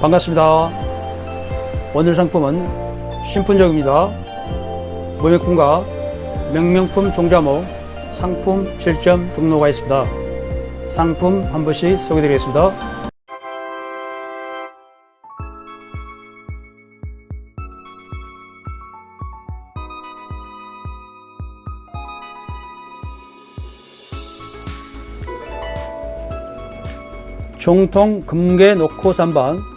반갑습니다. 오늘 상품은 신품적입니다. 무명품과 명명품 종자목 상품 실점 등록가 있습니다. 상품 한 번씩 소개드리겠습니다. 종통 금괴 놓고 산반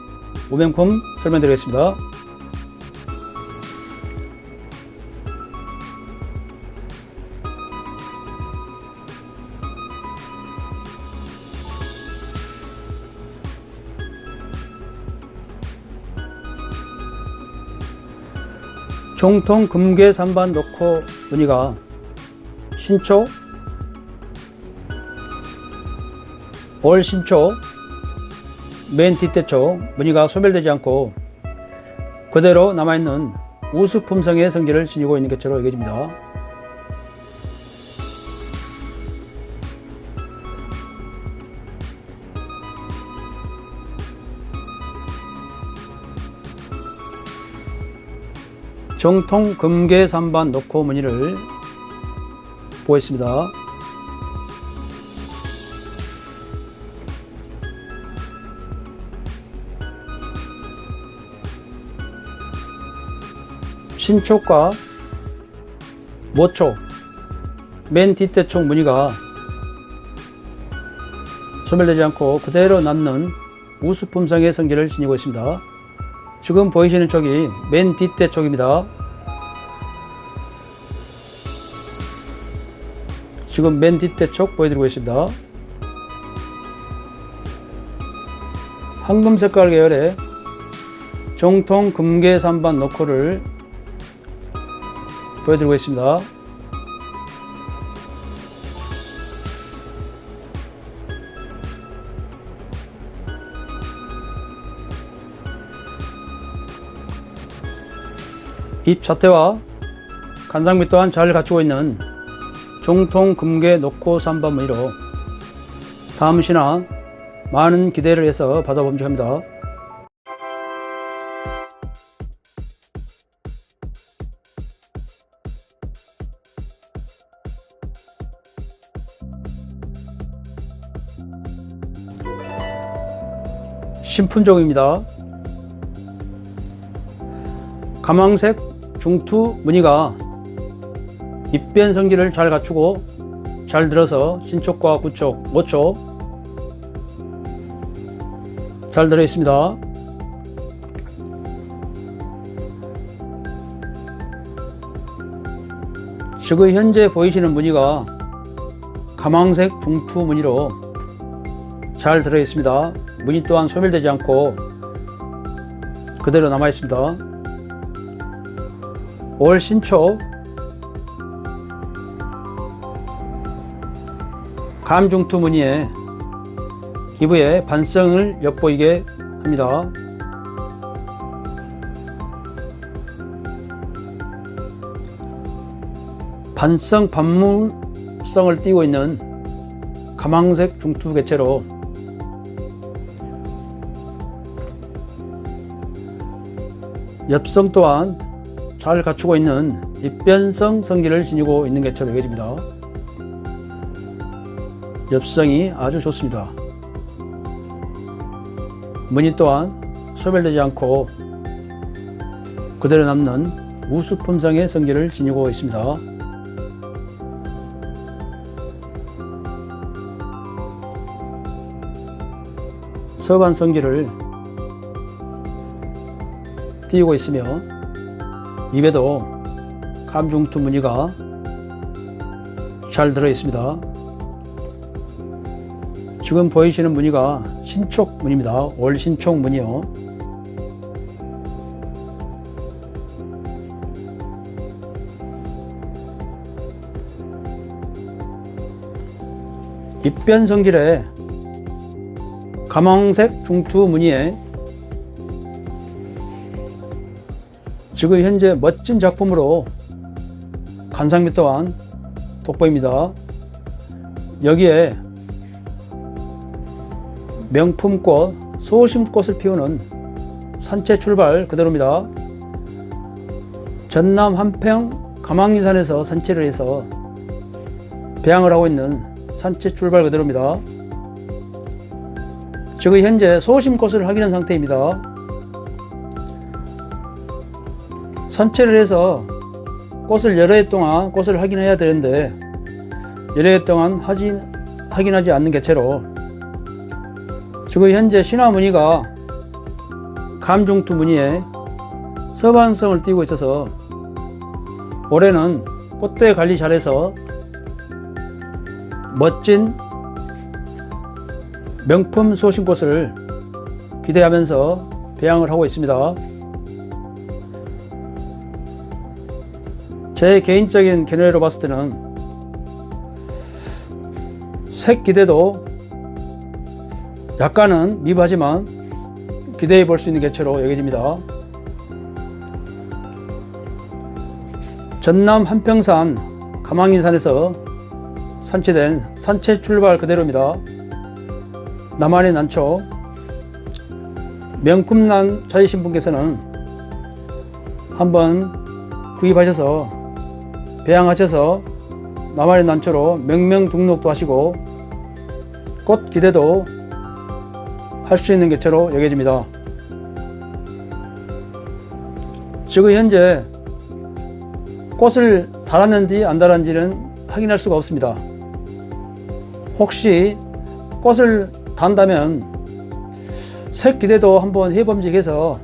무명품 설명드리겠습니다. 종통 금괴 산반 놓고 무늬가 신초 올 신초 맨 뒷대 쪽 무늬가 소멸되지 않고 그대로 남아있는 우수품성의 성질을 지니고 있는 것으로 여겨집니다. 정통 금계 산반 놓고 무늬를 보겠습니다. 신촉과 모촉, 맨 뒷대 촉 무늬가 소멸되지 않고 그대로 남는 우수품성의 성질을 지니고 있습니다. 지금 보이시는 쪽이 맨 뒷대촉입니다. 지금 맨 뒷대촉 보여드리고 있습니다. 황금 색깔 계열의 정통 금계 산반 너코를 보여드리고 있습니다. 잎 자태와 간장미 또한 잘 갖추고 있는 종통 금괴 녹고 삼반무늬로 다음 시나 많은 기대를 해서 받아봄직합니다. 신품종입니다. 가망색 중투 무늬가 입변 성질을 잘 갖추고 잘 들어서 신촉과 구촉, 모촉 잘 들어 있습니다. 지금 현재 보이시는 무늬가 가망색 중투 무늬로 잘 들어 있습니다. 무늬 또한 소멸되지 않고 그대로 남아 있습니다. 올 신초 감중투 무늬에 기부에 반성을 엿보이게 합니다. 반성 반물성을 띠고 있는 가망색 중투 개체로 엽성 또한 잘 갖추고 있는 입변성 성질을 지니고 있는 개체로 여겨집니다. 엽성이 아주 좋습니다. 무늬 또한 소멸되지 않고 그대로 남는 우수품성의 성질을 지니고 있습니다. 서반 성질을 띄우고 있으며 입에도 감중투 무늬가 잘 들어 있습니다. 지금 보이시는 무늬가 신촉 무늬입니다. 올 신촉 무늬요. 입변 성질의 가망색 중투 무늬에 지금 현재 멋진 작품으로 간상미 또한 돋보입니다. 여기에 명품꽃, 소심꽃을 피우는 산채 출발 그대로입니다. 전남 한평 가망리산에서 산채를 해서 배양을 하고 있는 산채 출발 그대로입니다. 지금 현재 소심꽃을 확인한 상태입니다. 산채를 해서 꽃을 여러 해 동안 꽃을 확인해야 되는데 여러 해 동안 하지, 확인하지 않는 개체로 지금 현재 신화 무늬가 감중투 무늬에 서반성을 띠고 있어서 올해는 꽃대 관리 잘해서 멋진 명품 소신꽃을 기대하면서 배양을 하고 있습니다. 제 개인적인 견해로 봤을 때는 색 기대도 약간은 미비하지만 기대해 볼 수 있는 개체로 여겨집니다. 전남 한평산 가망인산에서 산채된 산채 출발 그대로입니다. 나만의 난초 명품난 찾으신 분께서는 한번 구입하셔서 배양하셔서 나만의 난초로 명명 등록도 하시고 꽃 기대도 할 수 있는 개체로 여겨집니다. 지금 현재 꽃을 달았는지 안 달았는지는 확인할 수가 없습니다. 혹시 꽃을 단다면 색 기대도 한번 해범직해서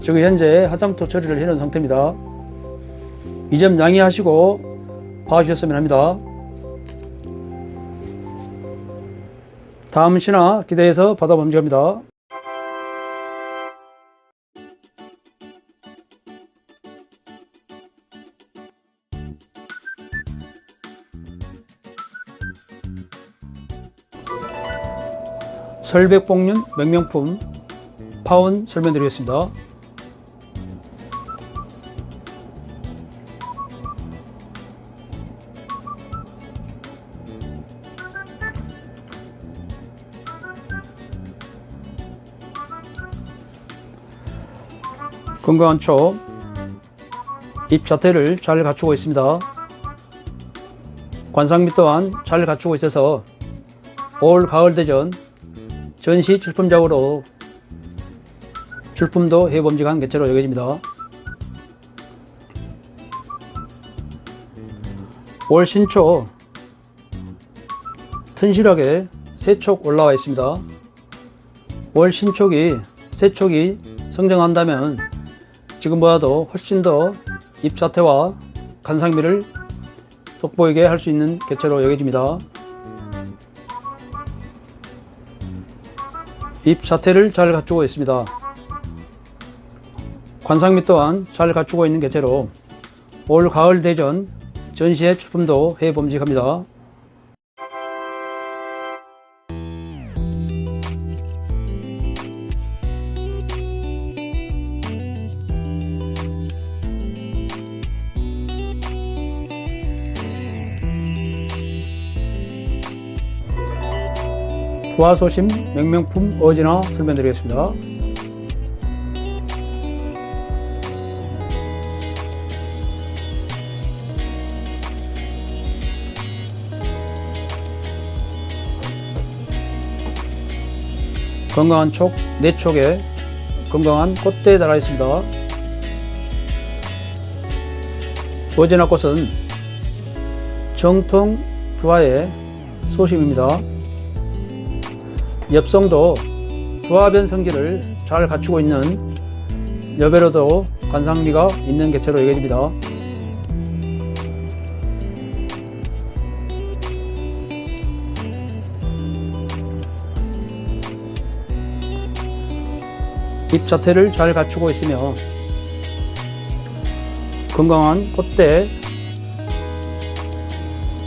지금 현재 화장토 처리를 해놓은 상태입니다. 이 점 양해하시고 봐주셨으면 합니다. 다음 신화 기대해서 받아봅니다. 설백복륜 명명품 파운 설명드리겠습니다. 건강한 초, 잎 자태를 잘 갖추고 있습니다. 관상미 또한 잘 갖추고 있어서 올 가을 대전 전시 출품작으로 출품도 해봄직한 개체로 여겨집니다. 올 신초 튼실하게 세촉 올라와 있습니다. 올 신촉이 세촉이 성장한다면 지금보다도 훨씬 더 잎 자태와 간상미를 돋보이게 할 수 있는 개체로 여겨집니다. 잎 자태를 잘 갖추고 있습니다. 관상미 또한 잘 갖추고 있는 개체로 올 가을 대전 전시회 출품도 해봄직합니다. 부하소심 명명품 어진화 설명드리겠습니다. 건강한 촉, 네 촉에 건강한 꽃대에 달아 있습니다. 어진화 꽃은 정통 부하의 소심입니다. 엽성도 조화변 성질을 잘 갖추고 있는 여배로도 관상미가 있는 개체로 여겨집니다. 잎 자태를 잘 갖추고 있으며 건강한 꽃대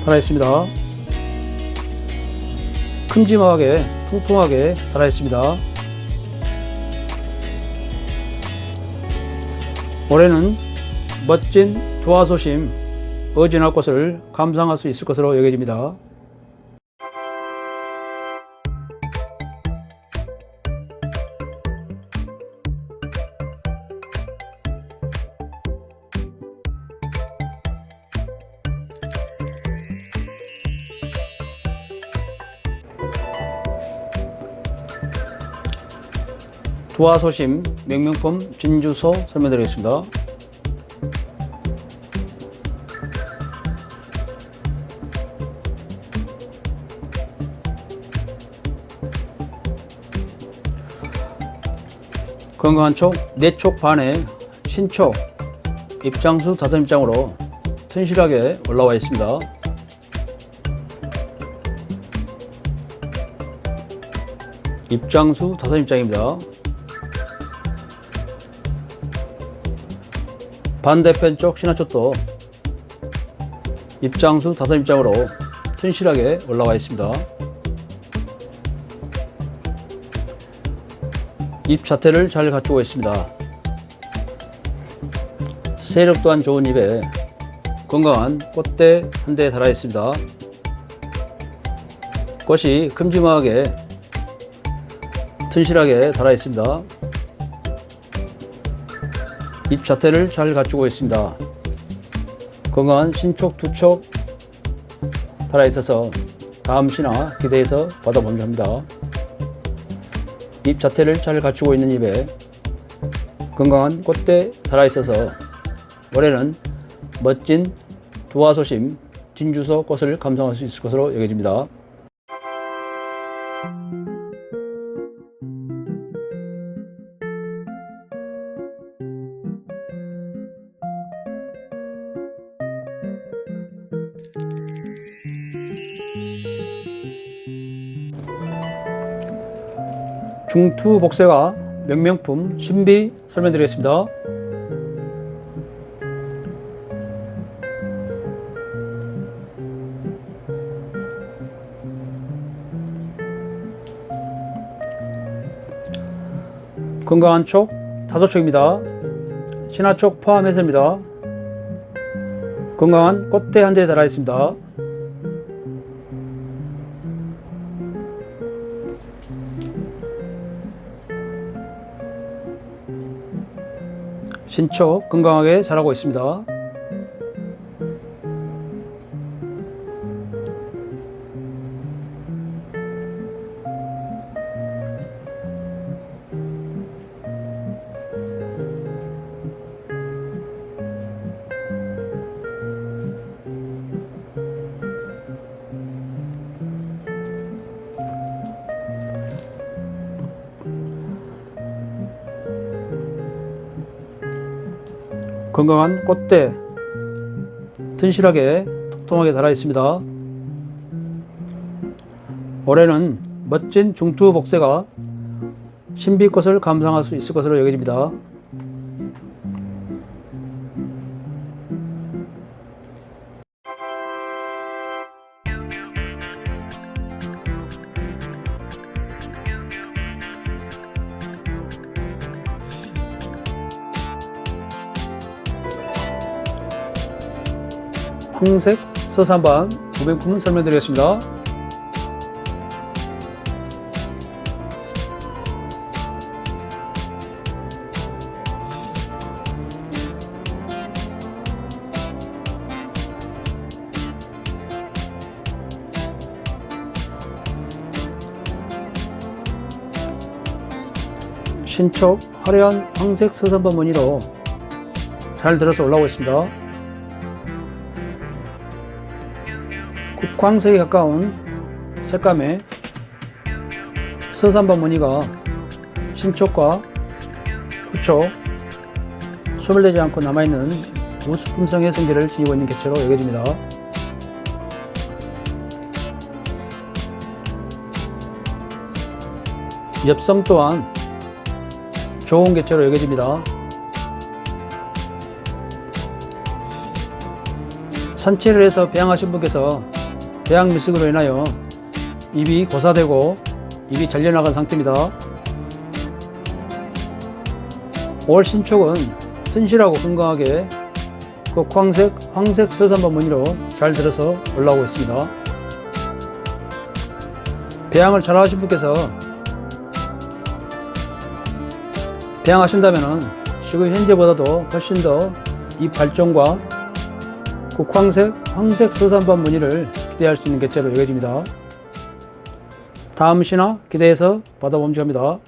달아 있습니다. 큼지막하게 통통하게 달아 있습니다. 올해는 멋진 두화소심 어진할 것을 감상할 수 있을 것으로 여겨집니다. 두화소심 명명품 진주소 설명드리겠습니다. 건강한 촉, 내촉 반에 신촉, 입장수 다섯 입장으로 튼실하게 올라와 있습니다. 입장수 다섯 입장입니다. 반대편 쪽 신화촉도 입장수 다섯 입장으로 튼실하게 올라와 있습니다. 입 자태를 잘 갖추고 있습니다. 세력 또한 좋은 입에 건강한 꽃대 한 대 달아 있습니다. 꽃이 큼지막하게 튼실하게 달아 있습니다. 입 자태를 잘 갖추고 있습니다. 건강한 신촉 두촉 달아 있어서 다음 시나 기대해서 받아보면 합니다. 입 자태를 잘 갖추고 있는 입에 건강한 꽃대 달아 있어서 올해는 멋진 두화소심 진주소 꽃을 감상할 수 있을 것으로 여겨집니다. 중투 복세와 명명품 신비 설명드리겠습니다. 건강한 촉 다섯 촉입니다. 신화촉 포함해서입니다. 건강한 꽃대 한 대 달아 있습니다. 신촉 건강하게 자라고 있습니다. 건강한 꽃대 튼실하게 통통하게 달아 있습니다. 올해는 멋진 중투 복세가 신비꽃을 감상할 수 있을 것으로 여겨집니다. 홍색 서산반 무병품 설명드리겠습니다. 신촉 화려한 황색 서산반 무늬로 잘 들어서 올라오고 있습니다. 국황색에 가까운 색감의 서산반 무늬가 신촉과 후촉, 소멸되지 않고 남아있는 우수품성의 성질을 지니고 있는 개체로 여겨집니다. 엽성 또한 좋은 개체로 여겨집니다. 산채를 해서 배양하신 분께서 배양 미숙으로 인하여 입이 고사되고 입이 잘려나간 상태입니다. 올 신촉은 튼실하고 건강하게 극황색, 황색 서산반 무늬로 잘 들어서 올라오고 있습니다. 배양을 잘 하신 분께서 배양하신다면 지금 현재보다도 훨씬 더 이 발전과 국황색, 황색 서산반 무늬를 기대할 수 있는 개체로 여겨집니다. 다음 시나 기대해서 받아 봄직합니다.